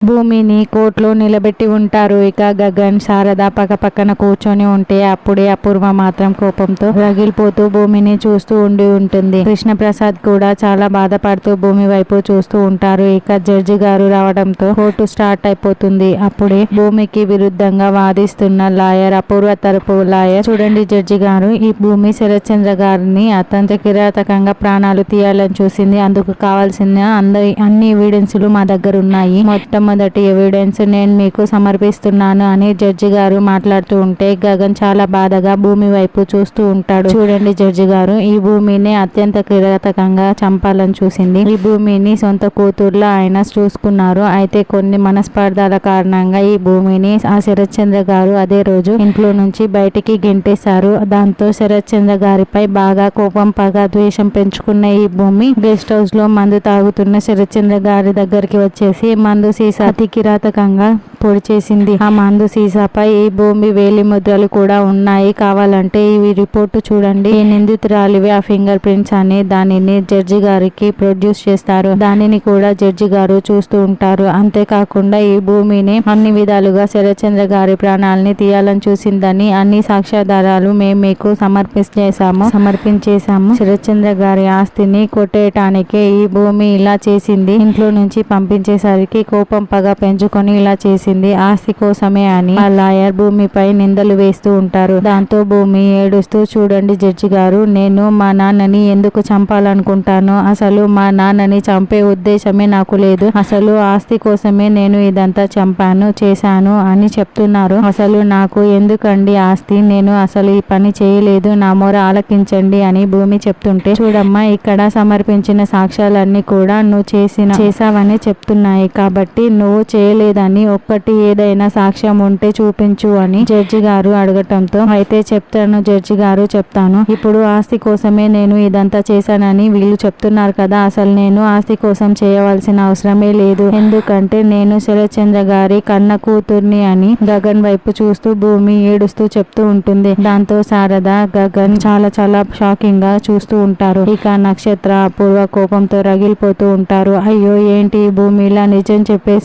భూమిని కోర్టులో నిలబెట్టి ఉంటారు. ఇక గగన్ శారద పక్క పక్కన కూర్చొని ఉంటే అప్పుడే అపూర్వ మాత్రం కోపంతో రగిలిపోతూ భూమిని చూస్తూ ఉండి ఉంటుంది. కృష్ణప్రసాద్ కూడా చాలా బాధపడుతూ భూమి వైపు చూస్తూ ఉంటారు. ఇక జడ్జి గారు రావడంతో కోర్టు స్టార్ట్ అయిపోతుంది. అప్పుడే భూమికి విరుద్ధంగా వాదిస్తున్న లాయర్ అపూర్వ తరపు లాయర్ చూడండి జడ్జి గారు ఈ భూమి శరత్చంద్ర గారిని అత్యంత కిరాతకంగా ప్రాణాలు తీయాలని చూసింది. అందుకు కావాల్సిన అందరి అన్ని ఎవిడెన్సులు మా దగ్గర ఉన్నాయి. మొట్టమొదటి ఎవిడెన్స్ నేను మీకు సమర్పిస్తున్నాను అని జడ్జి గారు మాట్లాడుతూ ఉంటే గగన్ చాలా బాధగా భూమి వైపు చూస్తూ ఉంటాడు. చూడండి జడ్జి గారు ఈ భూమిని అత్యంత కిరాతకంగా చంపాలని చూసింది. ఈ భూమిని సొంత కూతుర్లో ఆయన చూసుకున్నారు. అయితే కొన్ని మనస్పర్ధాల కారణంగా ఈ భూమిని ఆ శరత్చంద్ర గారు అదే రోజు ఇంట్లో నుంచి బయటికి గెంటేశారు. దాంతో శరత్చంద్ర గారిపై బాగా కోపం పగ ద్వేషం పెంచుకున్న ఈ భూమి గెస్ట్ హౌస్లో మందు తాగుతున్న శరత్చంద్ర గారి దగ్గరికి వచ్చేసి మందు సీసా అతి కిరాతకంగా పొడి చేసింది. ఆ మందు సీసాపై ఈ భూమి వేలి ముద్రలు కూడా ఉన్నాయి. కావాలంటే ఈ రిపోర్టు చూడండి. ఈ నిందితురాలివి ఆ ఫింగర్ ప్రింట్స్ అని దానిని జడ్జి గారికి ప్రొడ్యూస్ చేస్తారు. దానిని కూడా జడ్జి గారు చూస్తూ ఉంటారు. అంతేకాకుండా ఈ భూమిని అన్ని విధాలుగా శరత్చంద్ర గారి ప్రాణాలని తీయాలని చూసిందని అన్ని సాక్ష్యాధారాలు మేము మీకు సమర్పించేశాము. సమర్పించేశాము. శరత్చంద్ర గారి ఆస్తిని కొట్టేయటానికే ఈ భూమి ఇలా చేసింది. ఇంట్లో నుంచి పంపించేసరికి కోపం పగ పెంచుకొని ఇలా చేసింది. ఆస్తి కోసమే అని ఆ లాయర్ భూమిపై నిందలు వేస్తూ ఉంటారు. దాంతో భూమి ఏడుస్తూ చూడండి జడ్జి గారు నేను మా నాన్నని ఎందుకు చంపాలనుకుంటాను అసలు మా నాన్నని చంపే ఉద్దేశమే నాకు లేదు. అసలు ఆస్తి కోసమే నేను ఇదంతా చంపాను చేశాను అని చెప్తున్నారు. అసలు నాకు ఎందుకండి ఆస్తి? నేను అసలు ఈ పని చేయలేదు. నా మొర ఆలకించండి అని భూమి చెప్తుంటే చూడమ్మా ఇక్కడ సమర్పించిన సాక్ష్యాలన్నీ కూడా నువ్వు చేసిన చేశావని చెప్తున్నాయి. కాబట్టి నువ్వు చేయలేదని ఒక్కటి ఏదైనా సాక్ష్యం ఉంటే చూపించు అని జడ్జి గారు అడగటంతో అయితే చెప్తాను జడ్జి గారు చెప్తాను. ఇప్పుడు ఆస్తి కోసమే నేను ఇదంతా చేశానని వీళ్ళు చెప్తున్నారు కదా అసలు నేను ఆస్తి కోసం చేయవలసిన అవసరమే లేదు. ఎందుకంటే నేను శరత్చంద్ర గారి కన్న కూతుర్ని అని గగన్ వైపు చూస్తూ భూమి ఏడుస్తూ చెప్తూ ఉంటుంది. దాంతో శారద గగన్ చాలా చాలా షాకింగ్గా చూస్తూ ఉంటారు. ఇక నక్షత్ర అపూర్వ కోపంతో రగిలిపోతూ ఉంటారు. అయ్యో ఏంటి ఈ భూమి ఇలా నిజం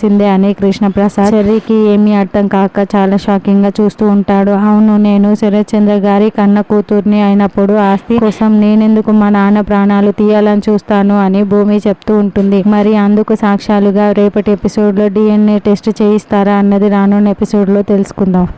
చెప్పేసిందే అని కృష్ణప్రసాద్. చెర్రీకి ఏమీ అర్థం కాక చాలా షాకింగ్గా చూస్తూ ఉంటాడు. అవును నేను శరత్చంద్ర గారి కన్న కూతుర్ని అయినప్పుడు ఆస్తి కోసం నేనెందుకు మా నాన్న ప్రాణాలు తీయాలని చూస్తాను అని భూమి చెప్తూ ఉంటుంది. మరి అందుకు సాక్ష్యాలుగా రేపటి ఎపిసోడ్లో డిఎన్ఏ టెస్ట్ చేయిస్తారా అన్నది రానున్న ఎపిసోడ్లో తెలుసుకుందాం.